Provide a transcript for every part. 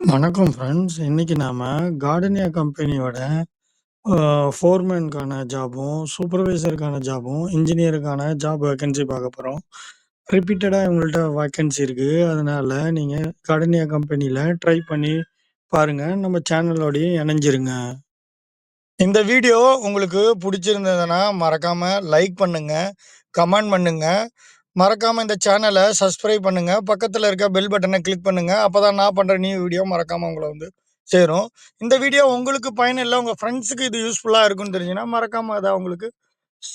வணக்கம் ஃப்ரெண்ட்ஸ். இன்னைக்கு நாம கார்டனியா கம்பெனியோட அ ஃபோர்மேன்க்கான ஜாபும், சூப்பர்வைசருக்கான ஜாபும், இன்ஜினியருக்கான ஜாப் வேக்கன்சி பார்க்க போறோம். ரிப்பீட்டடா இவங்கள்ட்ட வேக்கன்சி இருக்கு. அதனால நீங்க கார்டனியா கம்பெனியில் ட்ரை பண்ணி பாருங்க. நம்ம சேனலோடயும் இணைஞ்சிருங்க. இந்த வீடியோ உங்களுக்கு புடிச்சிருந்ததுன்னா, மறக்காம லைக் பண்ணுங்க, கமெண்ட் பண்ணுங்க. மறக்காமல் இந்த சேனலை சப்ஸ்கிரைப் பண்ணுங்கள் பக்கத்தில் இருக்க பெல் பட்டனை கிளிக் அப்போ தான் நான் பண்ணுற நியூ வீடியோ மறக்காமல் உங்களை வந்து சேரும். இந்த வீடியோ உங்களுக்கு பயனில்லை உங்கள் ஃப்ரெண்ட்ஸுக்கு இது யூஸ்ஃபுல்லாக இருக்கும்னு தெரிஞ்சுன்னா, மறக்காமல் அதை அவங்களுக்கு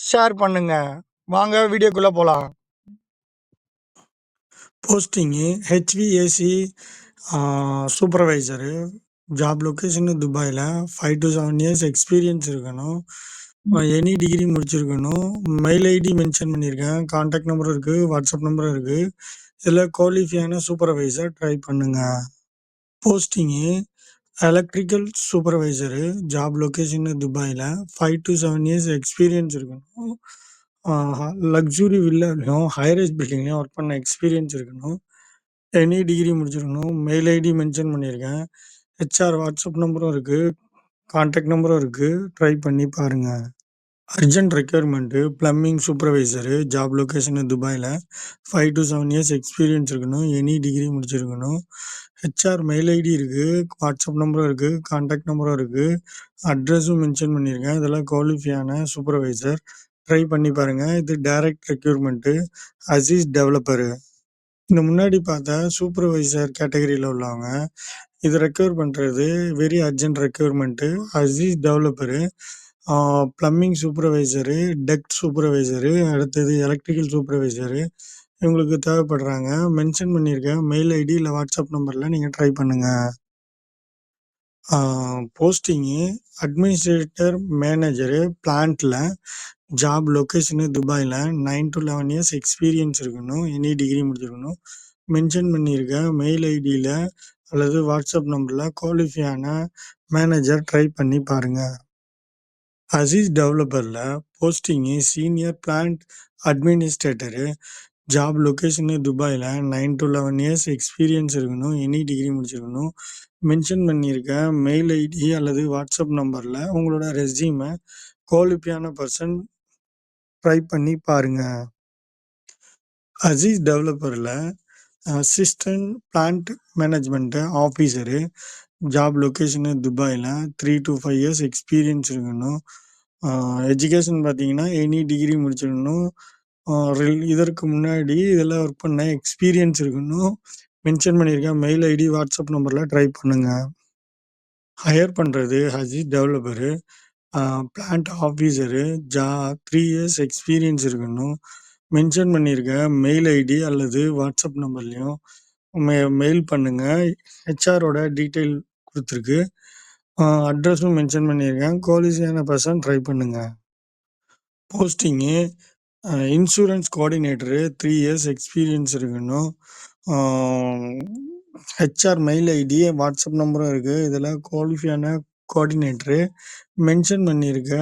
ஷேர் பண்ணுங்கள் வாங்க வீடியோக்குள்ளே போகலாம் posting HVAC supervisor. Job location துபாயில. 5-7 இயர்ஸ் எக்ஸ்பீரியன்ஸ் இருக்கணும். அ எனி டிகிரி முடிச்சிருக்கணும். மெயில் ஐடி மென்ஷன் பண்ணியிருக்கேன். கான்டாக்ட் நம்பரும் இருக்கு. வாட்ஸ்அப் நம்பரும் இருக்கு. இதில் குவாலிஃபையான சூப்பர்வைசர் ட்ரை பண்ணுங்க. Posting electrical supervisor. Job location துபாயில. 5-7 இயர்ஸ் எக்ஸ்பீரியன்ஸ் இருக்கணும். ஆ லக்ஸுரி வில்லாலயும், ஹை ரைஸ் பில்டிங்லயும் ஒர்க் பண்ண எக்ஸ்பீரியன்ஸ் இருக்கணும். எனி டிகிரி முடிச்சிருக்கணும். மெயில் ஐடி மென்ஷன் பண்ணியிருக்கேன். ஹெச்ஆர் வாட்ஸ்அப் நம்பரும் இருக்கு. கான்டாக்ட் நம்பரும் இருக்கு. ட்ரை பண்ணி பாருங்க. Urgent requirement plumbing supervisor. Job location five 5-7 years experience இருக்கணும். எனி டிகிரி முடிச்சிருக்கணும். ஹெச்ஆர் மெயில் ஐடி இருக்கு. வாட்ஸ்அப் நம்பரும் இருக்கு. கான்டாக்ட் நம்பரும் இருக்கு. அட்ரஸும் மென்ஷன் பண்ணியிருக்கேன். இதெல்லாம் குவாலிஃபையான சூப்பர்வைசர். ட்ரை பண்ணி பாருங்க. இது டைரக்ட் ரெக்ரூட்மென்ட். அசீஸ் டெவலப்பரு. இந்த முன்னாடி பார்த்த சூப்பர்வைசர் கேட்டகரியில உள்ளவங்க. இது ரெக்கவர் பண்றது very urgent requirement. Aziz developer. ஆ பிளம்பிங் சூப்பர்வைசரு, டெக் சூப்பர்வைசரு, அடுத்தது எலக்ட்ரிக்கல் சூப்பர்வைசரு. இவங்களுக்கு தேவைப்படுறாங்க. மென்ஷன் பண்ணியிருக்க மெயில் ஐடி இல்ல வாட்ஸ்அப் நம்பர்ல நீங்க ட்ரை பண்ணுங்க. ஆ போஸ்டிங்கு அட்மினிஸ்ட்ரேட்டர் மேனேஜரு பிளான்ட்ல. ஜாப் லொக்கேஷனு துபாயில் nine to eleven years experience இருக்கணும். எனி டிகிரி முடிச்சிருக்கணும். மென்ஷன் பண்ணியிருக்க மெயில் ஐடியில் அல்லது வாட்ஸ்அப் நம்பரில் குவாலிஃபையான மேனேஜர் ட்ரை பண்ணி பாருங்கள் Azeez டெவலப்பரில் posting senior plant administrator. Job location துபாயில் nine to eleven years experience இருக்கணும். எனி டிகிரி முடிச்சிருக்கணும். மென்ஷன் பண்ணியிருக்க மெயில் ஐடி அல்லது வாட்ஸ்அப் நம்பரில் உங்களோட ரெஸ்யூமை குவாலிஃபியான பர்சன் ட்ரை பண்ணி பாருங்க. Aziz டெவலப்பர்ல assistant plant management officer job location துபாயில் த்ரீ 3-5 இயர்ஸ் எக்ஸ்பீரியன்ஸ் இருக்கணும். ஆ எஜுகேஷன் பார்த்தீங்கன்னா, எனி டிகிரி முடிச்சிருக்கணும். ரில் இதற்கு முன்னாடி இதெல்லாம் ஒர்க் பண்ண எக்ஸ்பீரியன்ஸ் இருக்கணும். மென்ஷன் பண்ணியிருக்கேன் மெயில் ஐடி, வாட்ஸ்அப் நம்பர்லாம் ட்ரை பண்ணுங்க. ஹையர் பண்றது அசீஸ் டெவலப்பரு. பிளான்ட் ஆஃபீஸரு ஜா த்ரீ இயர்ஸ் எக்ஸ்பீரியன்ஸ் இருக்கணும். மென்ஷன் பண்ணியிருக்க மெயில் ஐடி அல்லது வாட்ஸ்அப் நம்பர்லேயும் மெ மெயில் பண்ணுங்கள் ஹெச்ஆரோட டீட்டெயில் கொடுத்துருக்கு அட்ரஸும் மென்ஷன் பண்ணியிருக்கேன். குவாலிஃபையான பெர்சன் ட்ரை பண்ணுங்கள் posting insurance coordinator. Three years experience இருக்கணும். ஹெச்ஆர் மெயில் ஐடி, வாட்ஸ்அப் நம்பரும் இருக்குது இதில் குவாலிஃபையான கோஆர்டினேட்டரு. மென்ஷன் பண்ணியிருக்க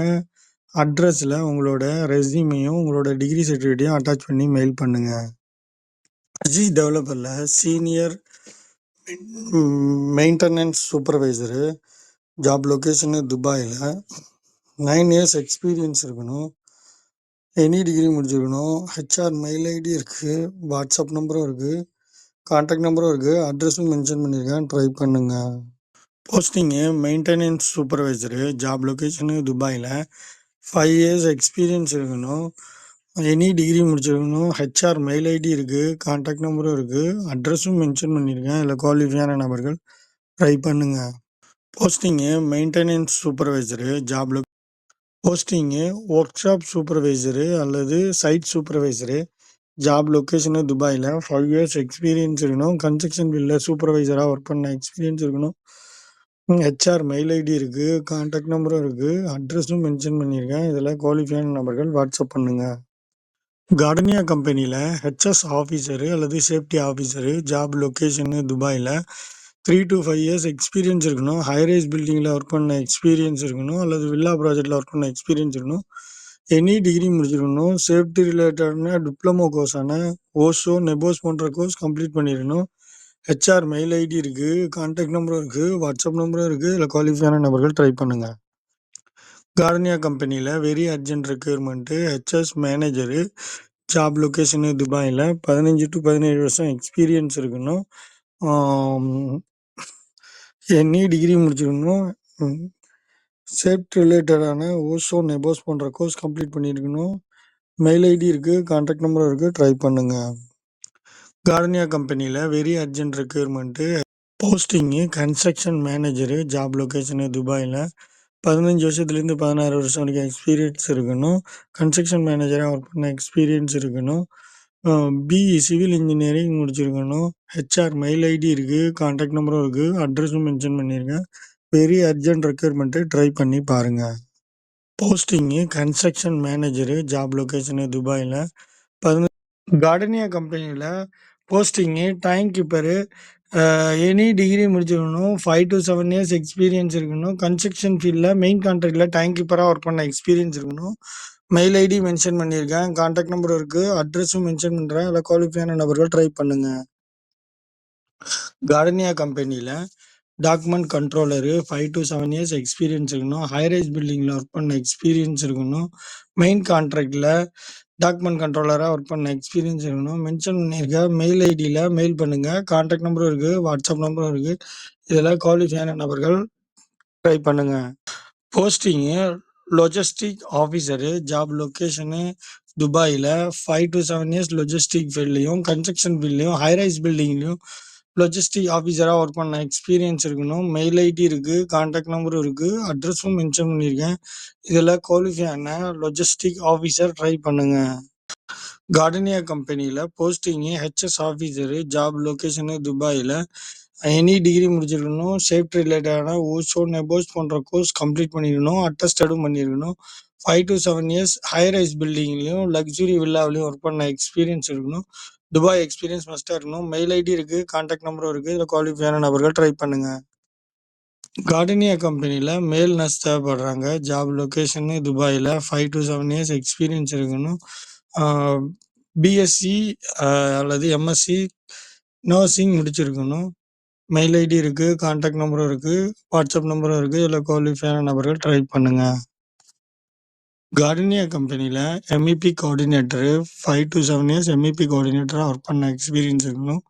அட்ரஸில் உங்களோட ரெஸ்யூமையும், உங்களோட டிகிரி சர்டிஃபிகேட்டையும் அட்டாச் பண்ணி மெயில் பண்ணுங்கள் ஜி டெவலப்பரில் senior maintenance supervisor. Job location துபாயில் நைன் இயர்ஸ் எக்ஸ்பீரியன்ஸ் இருக்கணும். எனி டிகிரி முடிச்சிருக்கணும். ஹெச்ஆர் மெயில் ஐடி இருக்குது வாட்ஸ்அப் நம்பரும் இருக்குது கான்டாக்ட் நம்பரும் இருக்குது அட்ரஸும் மென்ஷன் பண்ணியிருக்கேன். ட்ரை பண்ணுங்கள் posting maintenance supervisor. Job location துபாயில் ஃபைவ் இயர்ஸ் எக்ஸ்பீரியன்ஸ் இருக்கணும். எனி டிகிரி முடிச்சிருக்கணும். ஹெச்ஆர் மெயில் ஐடி இருக்குது கான்டாக்ட் நம்பரும் இருக்குது அட்ரஸும் மென்ஷன் பண்ணியிருக்கேன். இல்லை குவாலிஃபையான நபர்கள் ட்ரை பண்ணுங்கள் போஸ்டிங்கு மெயின்டெனன்ஸ் சூப்பர்வைசரு. ஜாப் லொக் போஸ்டிங்கு ஒர்க் ஷாப் சூப்பர்வைசரு அல்லது சைட் சூப்பர்வைசரு. ஜாப் லொக்கேஷனு துபாயில் ஃபைவ் இயர்ஸ் எக்ஸ்பீரியன்ஸ் இருக்கணும். கன்ஸ்ட்ரக்ஷன் ஃபீல்டில் சூப்பர்வைசராக ஒர்க் பண்ண எக்ஸ்பீரியன்ஸ் இருக்கணும். ம் ஹெச்ஆர் மெயில் ஐடி இருக்கு. கான்டாக்ட் நம்பரும் இருக்கு. அட்ரஸும் மென்ஷன் பண்ணியிருக்கேன். இதுல குவாலிஃபையான நபர்கள் வாட்ஸ்அப் பண்ணுங்க. கார்டனியா கம்பெனியில் ஹெச்எஸ் ஆஃபீசரு அல்லது சேஃப்டி ஆஃபீசரு. ஜாப் லொகேஷன் துபாயில. 3-5 இயர்ஸ் எக்ஸ்பீரியன்ஸ் இருக்கணும். ஹை ரைஸ் பில்டிங்ல ஒர்க் பண்ண எக்ஸ்பீரியன்ஸ் இருக்கணும். அல்லது வில்லா ப்ராஜெக்ட்ல ஒர்க் பண்ண எக்ஸ்பீரியன்ஸ் இருக்கணும். எனி டிகிரி முடிச்சிருக்கணும். சேஃப்டி ரிலேட்டடான டிப்ளமோ கோர்ஸான ஓஷோ, நெபோஸ் போன்ற கோர்ஸ் கம்ப்ளீட் பண்ணியிருக்கணும். ஹெச்ஆர் மெயில் ஐடி இருக்குது கான்டாக்ட் நம்பரும் இருக்குது வாட்ஸ்அப் நம்பரும் இருக்குது இல்லை குவாலிஃபையான நபர்கள் ட்ரை பண்ணுங்கள் கார்னியா கம்பெனியில் very urgent requirement H S manager. Job location துபாயில் பதினஞ்சு டு பதினேழு வருஷம் எக்ஸ்பீரியன்ஸ் இருக்கணும். ஆம். எனி டிகிரி முடிச்சிருக்கணும். சேஃப்ட் சேஃப்டி ரிலேட்டடான ஓஷோ, நெபோஸ் போன்ற கோர்ஸ் கம்ப்ளீட் பண்ணியிருக்கணும். மெயில் ஐடி இருக்குது கான்டாக்ட் நம்பரும் இருக்குது ட்ரை பண்ணுங்கள் கார்னியா கம்பெனியில் very urgent requirement posting construction manager. Job location துபாயில் பதினஞ்சு வருஷத்துலேருந்து 16 வருஷம் வரைக்கும் எக்ஸ்பீரியன்ஸ் இருக்கணும். கன்ஸ்ட்ரக்ஷன் மேனேஜராக ஒர்க் பண்ண எக்ஸ்பீரியன்ஸ் இருக்கணும். பிஇ சிவில் இன்ஜினியரிங் முடிச்சிருக்கணும். ஹெச்ஆர் மெயில் ஐடி இருக்குது கான்டாக்ட் நம்பரும் இருக்குது அட்ரஸும் மென்ஷன் பண்ணியிருக்கேன். வெரி அர்ஜென்ட் ரெக்யூர்மெண்ட்டு ட்ரை பண்ணி பாருங்கள் posting construction manager. Job location துபாயில் பதினஞ்சு கார்டனியா கம்பெனியில் போஸ்டிங்கு டைம் கீப்பரு. அ எனி டிகிரி முடிச்சிருக்கணும். 5 டூ 7 இயர்ஸ் எக்ஸ்பீரியன்ஸ் இருக்கணும். கன்ஸ்ட்ரக்ஷன் ஃபீல்ட்ல மெயின் கான்ட்ராக்ட்ல டைம் கீப்பரா ஒர்க் பண்ண எக்ஸ்பீரியன்ஸ் இருக்கணும். மெயில் ஐடி மென்ஷன் பண்ணியிருக்கேன். கான்டாக்ட் நம்பர் இருக்கு. அட்ரஸும் மென்ஷன் பண்றேன். அதில் குவாலிஃபையான நபர்கள் ட்ரை பண்ணுங்க. கார்டனியா கம்பெனியில் document controller. 5 to 7 years experience இருக்கணும். ஹை ரைஸ் பில்டிங்ல ஒர்க் பண்ண எக்ஸ்பீரியன்ஸ் இருக்கணும். மெயின் கான்ட்ராக்ட்ல டாக்குமெண்ட் கண்ட்ரோலராக ஒர்க் பண்ண எக்ஸ்பீரியன்ஸ் இருக்கணும். மென்ஷன் பண்ணியிருக்க மெயில் ஐடியில் மெயில் பண்ணுங்க. கான்டாக்ட் நம்பரும் இருக்குது வாட்ஸ்அப் நம்பரும் இருக்கு. இதுல குவாலிஃபையான நபர்கள் ட்ரை பண்ணுங்க. Posting logistic officer job location துபாயில five to seven years logistic ஃபீல்ட்லேயும் construction ஃபீல்ட்லேயும் ஹை ரைஸ் பில்டிங்லயும் லொஜிஸ்டிக் ஆஃபீஸராக ஒர்க் பண்ண எக்ஸ்பீரியன்ஸ் இருக்கணும். மெயில் ஐடி இருக்கு. கான்டாக்ட் நம்பரும் இருக்கு. அட்ரஸும் மென்ஷன் பண்ணியிருக்கேன். இதுல குவாலிஃபையான லொஜிஸ்டிக் ஆஃபீஸர் ட்ரை பண்ணுங்க. கார்டனியா கம்பெனியில posting HS officer job location துபாயில எனி டிகிரி முடிச்சிருக்கணும். சேஃப்டி ரிலேட்டடான ஓஷோ, நெபோஸ் போன்ற கோர்ஸ் கம்ப்ளீட் பண்ணியிருக்கணும். அட்டஸ்டடும் பண்ணியிருக்கணும். 5 டூ 7 இயர்ஸ் ஹை ரைஸ் பில்டிங்லயும், லக்ஸுரி வில்லாவிலயும் ஒர்க் பண்ண எக்ஸ்பீரியன்ஸ் இருக்கணும். துபாய் எக்ஸ்பீரியன்ஸ் மஸ்ட்டா இருக்கணும். மெயில் ஐடி இருக்கு. கான்டாக்ட் நம்பரும் இருக்கு. இதில் குவாலிஃபையான நபர்கள் ட்ரை பண்ணுங்க. கார்டனியா கம்பெனியில் மேல் நர்ஸ் தேவைப்படுறாங்க. ஜாப் லொகேஷனு துபாயில் five to seven years experience இருக்கணும். பிஎஸ்சி அல்லது எம்எஸ்சி நர்சிங் முடிச்சிருக்கணும். மெயில் ஐடி இருக்கு. கான்டாக்ட் நம்பரும் இருக்கு. வாட்ஸ்அப் நம்பரும் இருக்கு. இதில் குவாலிஃபையான நபர்கள் ட்ரை பண்ணுங்க. கார்டனியா கம்பெனியில் MEP coordinator. 5 to 7 years MEP கோஆர்டினேட்டரா work பண்ண எக்ஸ்பீரியன்ஸ் இருக்கணும்.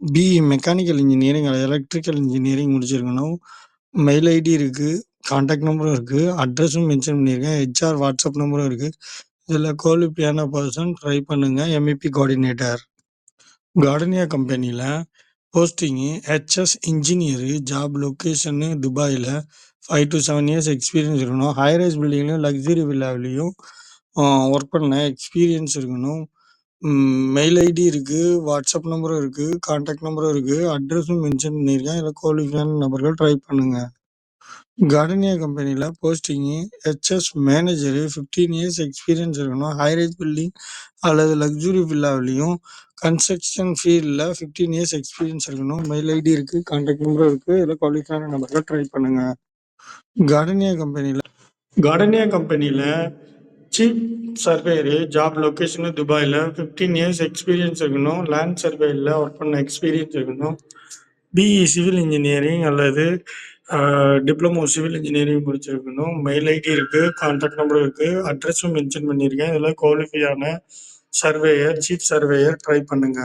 பிஇ மெக்கானிக்கல் இன்ஜினியரிங் அல்லது எலக்ட்ரிக்கல் இன்ஜினியரிங் முடிச்சிருக்கணும். மெயில் ஐடி இருக்கு. கான்டாக்ட் நம்பரும் இருக்கு. அட்ரஸும் மென்ஷன் பண்ணியிருக்கேன். ஹெச்ஆர் வாட்ஸ்அப் நம்பரும் இருக்கு. இதுல குவாலிஃபியான பெர்சன் ட்ரை பண்ணுங்க. M E P coordinator. Gardenia கம்பெனியில் posting H S engineer. Job location துபாயில five to seven years experience இருக்கணும். ஹை ரைஸ் பில்டிங்லயும், லக்ஸுரி வில்லாவிலயும் ஒர்க் பண்ண எக்ஸ்பீரியன்ஸ் இருக்கணும். மெயில் ஐடி இருக்குது வாட்ஸ்அப் நம்பரும் இருக்குது காண்டாக்ட் நம்பரும் இருக்குது அட்ரஸும் மென்ஷன் பண்ணியிருக்கேன். இதுல குவாலிஃபையான நபர்கள் ட்ரை பண்ணுங்கள் கார்டனியா கம்பெனியில் போஸ்டிங்கு ஹெச்எஸ் மேனேஜரு. 15 இயர்ஸ் எக்ஸ்பீரியன்ஸ் இருக்கணும். ஹை ரைஸ் பில்டிங் அல்லது லக்ஸுரி வில்லாவிலையும் கன்ஸ்ட்ரக்ஷன் ஃபீல்டில் ஃபிஃப்டீன் இயர்ஸ் எக்ஸ்பீரியன்ஸ் இருக்கணும். மெயில் ஐடி இருக்குது காண்டாக்ட் நம்பரும் இருக்குது இதுல குவாலிஃபையான நபர்கள் ட்ரை பண்ணுங்க. கார்டனியா கம்பெனில கார்டனியா கம்பெனில சீஃப் சர்வேயரு. ஜாப் லொகேஷனு துபாயில 15 இயர்ஸ் எக்ஸ்பீரியன்ஸ் இருக்கணும். லேண்ட் சர்வேல ஒர்க் பண்ண எக்ஸ்பீரியன்ஸ் இருக்கணும். பிஇ சிவில் இன்ஜினியரிங் அல்லது டிப்ளமோ சிவில் இன்ஜினியரிங் முடிச்சிருக்கணும். மெயில் ஐடி இருக்கு. கான்டாக்ட் நம்பரும் இருக்கு. அட்ரஸும் மென்ஷன் பண்ணியிருக்கேன். இதுல குவாலிஃபையான சர்வேயர், சீஃப் சர்வேயர் ட்ரை பண்ணுங்க.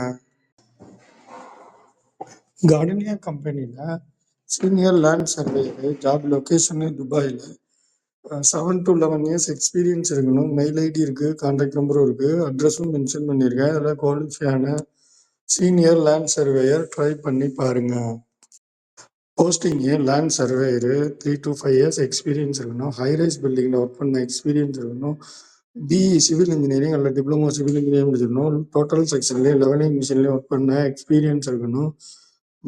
கார்டனியா கம்பெனில senior land surveyor. Job location துபாயில் seven to eleven years experience இருக்கணும். மெயில் ஐடி இருக்குது கான்டாக்ட் நம்பரும் இருக்குது அட்ரஸும் மென்ஷன் பண்ணியிருக்கேன். அதில் குவாலிஃபையான சீனியர் லேண்ட் சர்வேயர் ட்ரை பண்ணி பாருங்கள் posting land surveyor. 3 to five years experience இருக்கணும். ஹை ரைஸ் ஒர்க் பண்ண எக்ஸ்பீரியன்ஸ் இருக்கணும். பிஇ சிவில் இன்ஜினியரிங் அல்லது டிப்ளமோ சிவில் இன்ஜினியரிங் முடிச்சிருக்கணும். டோட்டல் செக்ஷன்லேயும் லெவலிங் மிஷின்லேயும் ஒர்க் பண்ண எக்ஸ்பீரியன்ஸ் இருக்கணும்.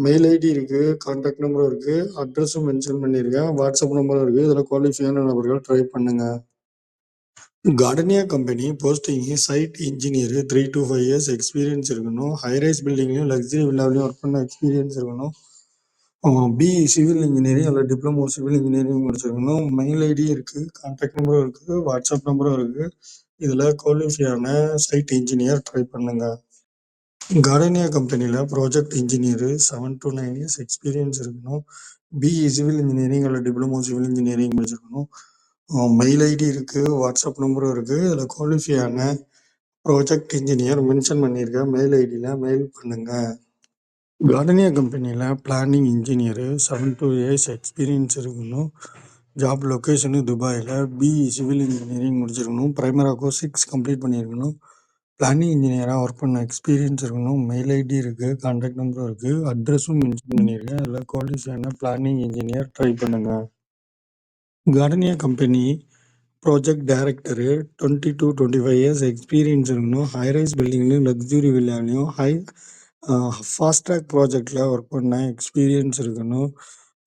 மெயில் ஐடி இருக்கு. கான்டாக்ட் நம்பரும் இருக்கு. அட்ரஸும் மென்ஷன் பண்ணியிருக்கேன். வாட்ஸ்அப் நம்பரும் இருக்கு. இதில் குவாலிஃபையான நபர்கள் ட்ரை பண்ணுங்க. Gardenia company posting site engineer three to five years experience இருக்கணும். ஹை பில்டிங்லையும் லக்ஸரி வில்லாவிலையும் ஒர்க் பண்ண எக்ஸ்பீரியன்ஸ் இருக்கணும். பி சிவில் இன்ஜினியரிங் அல்லது டிப்ளமோ சிவில் இன்ஜினியரிங் முடிச்சிருக்கணும். மெயில் ஐடி இருக்கு. கான்டாக்ட் நம்பரும் இருக்கு. வாட்ஸ்அப் நம்பரும் இருக்கு. இதில் குவாலிஃபையான சைட் இன்ஜினியர் ட்ரை பண்ணுங்க. கார்டனியா கம்பெனியில் project engineer seven to nine years experience இருக்கணும். பிஇ சிவில் இன்ஜினியரிங் அல்லது டிப்ளமோ சிவில் இன்ஜினியரிங் முடிச்சிருக்கணும். மெயில் ஐடி இருக்குது வாட்ஸ்அப் நம்பரும் இருக்குது அதில் குவாலிஃபை ஆன ப்ராஜெக்ட் இன்ஜினியர் மென்ஷன் பண்ணியிருக்க மெயில் ஐடியில் மெயில் பண்ணுங்கள் கார்டனியா கம்பெனியில் planning engineer seven to years experience இருக்கணும். ஜாப் லொக்கேஷனு துபாயில் பிஇ சிவில் இன்ஜினியரிங் முடிச்சிருக்கணும். பிரைமரா கோர்ஸ் 6 கம்ப்ளீட் பண்ணியிருக்கணும். பிளானிங் இன்ஜினியரா ஒர்க் பண்ண எக்ஸ்பீரியன்ஸ் இருக்கணும். மெயில் ஐடி இருக்கு. கான்டாக்ட் நம்பரும் இருக்கு. அட்ரஸும் மென்ஷன் பண்ணியிருக்கேன். அதில் குவாலிஃபைடான பிளானிங் இன்ஜினியர் ட்ரை பண்ணுங்க. Gardenia company project director 20-25 years experience இருக்கணும். ஹை ரைஸ் பில்டிங்லயும், லக்ஸுரி வில்லாலயும், ஹை அ ஃபாஸ்ட் ட்ராக் ப்ராஜெக்ட்ல ஒர்க் பண்ண எக்ஸ்பீரியன்ஸ் இருக்கணும்.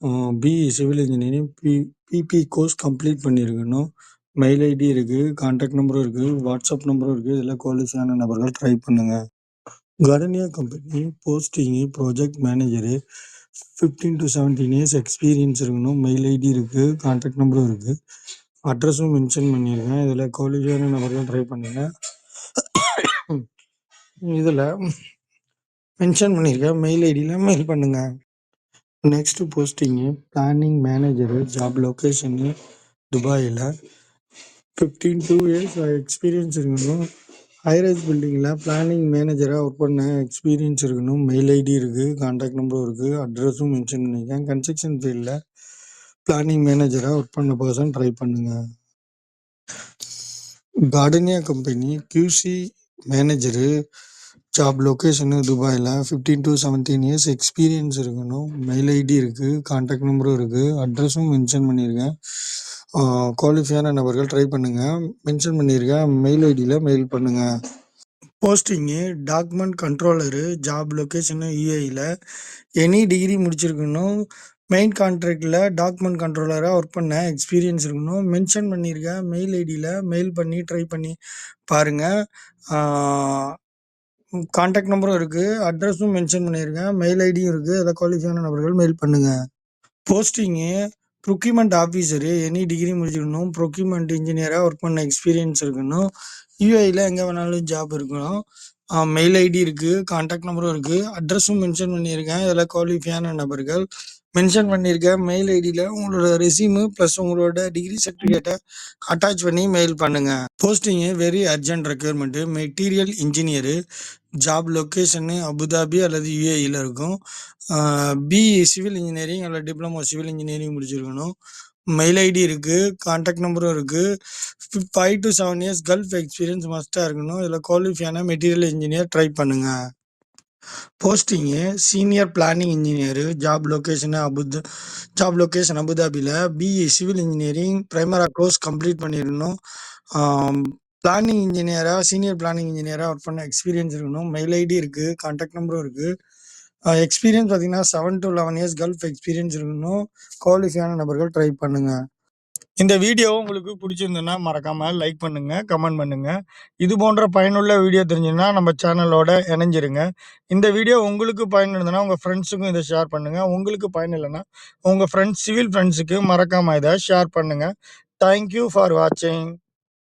அ BE civil engineering B BP course complete பண்ணியிருக்கணும். மெயில் ஐடி இருக்கு. கான்டாக்ட் நம்பரும் இருக்கு. வாட்ஸ்அப் நம்பரும் இருக்கு. இதில் குவாலிஃபை நபர்கள் ட்ரை பண்ணுங்க. Gardenia company posting project manager fifteen to seventeen years experience இருக்கணும். மெயில் ஐடி இருக்கு. கான்டாக்ட் நம்பரும் இருக்கு. அட்ரஸும் மென்ஷன் பண்ணியிருக்கேன். இதில் குவாலிஃபை நபர்கள் ட்ரை பண்ணுங்க. இதில் மென்ஷன் பண்ணியிருக்கேன் மெயில் ஐடியில் மெயில் பண்ணுங்கள் next posting planning manager job location துபாயில் 15-2 இயர்ஸ் எக்ஸ்பீரியன்ஸ் இருக்கணும். ஹைரைஸ் பில்டிங்கில் பிளானிங் மேனேஜராக ஒர்க் பண்ண எக்ஸ்பீரியன்ஸ் இருக்கணும். மெயில் ஐடி இருக்குது கான்டாக்ட் நம்பரும் இருக்குது அட்ரஸும் மென்ஷன் பண்ணியிருக்கேன். கன்ஸ்ட்ரக்ஷன் ஃபீல்டில் பிளானிங் மேனேஜராக ஒர்க் பண்ண பர்சன் ட்ரை பண்ணுங்கள் Gardenia company QC manager job location துபாயில் fifteen to seventeen years experience இருக்கணும். மெயில் ஐடி இருக்குது கான்டாக்ட் நம்பரும் இருக்குது அட்ரஸும் மென்ஷன் பண்ணியிருக்கேன். அ நபர்கள் ட்ரை பண்ணுங்க. மென்ஷன் பண்ணியிருக்கேன் மெயில் ஐடியில் மெயில் பண்ணுங்க. Posting document controller job location யூஏயில் any degree முடிச்சிருக்கணும். மெயின் கான்ட்ராக்டில் டாக்குமெண்ட் கண்ட்ரோலராக ஒர்க் பண்ண எக்ஸ்பீரியன்ஸ் இருக்கணும். மென்ஷன் பண்ணியிருக்கேன் மெயில் ஐடியில் மெயில் பண்ணி ட்ரை பண்ணி பாருங்கள் காண்டாக்ட் கான்டாக்ட் நம்பரும் இருக்குது அட்ரஸும் மென்ஷன் பண்ணியிருக்கேன். மெயில் ஐடியும் இருக்குது அதை குவாலிஃபையான நபர்கள் மெயில் பண்ணுங்கள் posting procurement officer any degree முடிச்சிருக்கணும். ப்ரொக்யூமெண்ட் இன்ஜினியராக ஒர்க் பண்ண எக்ஸ்பீரியன்ஸ் இருக்கணும். யூஐயில் எங்க வேணாலும் ஜாப் இருக்கணும். மெயில் ஐடி இருக்கு. கான்டாக்ட் நம்பரும் இருக்கு. அட்ரஸும் மென்ஷன் பண்ணியிருக்கேன். இதுல குவாலிஃபை நபர்கள் மென்ஷன் பண்ணியிருக்க மெயில் ஐடியில் உங்களோட ரெசியூமு ப்ளஸ் உங்களோட டிகிரி சர்டிஃபிகேட்டை அட்டாச் பண்ணி மெயில் பண்ணுங்க. Posting very urgent requirement material engineer job location Abu Dhabi அல்லது யுஏஇல இருக்கும். பிஇ சிவில் இன்ஜினியரிங் அல்லது டிப்ளமோ சிவில் இன்ஜினியரிங் முடிச்சிருக்கணும். மெயில் ஐடி இருக்குது கான்டாக்ட் நம்பரும் இருக்குது five to seven years gulf experience மஸ்ட்டாக இருக்கணும். இதில் குவாலிஃபியான மெட்டீரியல் இன்ஜினியர் ட்ரை பண்ணுங்கள் posting senior planning engineer job location அபுத job location அபுதாபியில் BE civil engineering Primavera course complete பண்ணியிருக்கணும். பிளானிங் இன்ஜினியரா சீனியர் பிளானிங் இன்ஜினியரா ஒர்க் பண்ண எக்ஸ்பீரியன்ஸ் இருக்கணும். மெயில் ஐடி இருக்கு. கான்டாக்ட் நம்பரும் இருக்கு. அ எக்ஸ்பீரியன்ஸ் பார்த்தீங்கன்னா 7-11 இயர்ஸ் கல்ஃப் எக்ஸ்பீரியன்ஸ் இருக்கணும். குவாலிஃபை நபர்கள் ட்ரை பண்ணுங்க. இந்த வீடியோ உங்களுக்கு பிடிச்சிருந்ததுன்னா மறக்காம லைக் பண்ணுங்க. கமெண்ட் பண்ணுங்க. இது போன்ற பயனுள்ள வீடியோ தெரிஞ்சுதுன்னா நம்ம சேனலோட இணைஞ்சிருங்க. இந்த வீடியோ உங்களுக்கு பயனுள்ளதுன்னா உங்கள் ஃப்ரெண்ட்ஸுக்கும் இதை ஷேர் பண்ணுங்க. உங்களுக்கு பயன் இல்லைன்னா உங்கள் ஃப்ரெண்ட்ஸ் சிவில் ஃப்ரெண்ட்ஸுக்கு மறக்காம இதை ஷேர் பண்ணுங்க. தேங்க் யூ ஃபார் வாட்சிங்.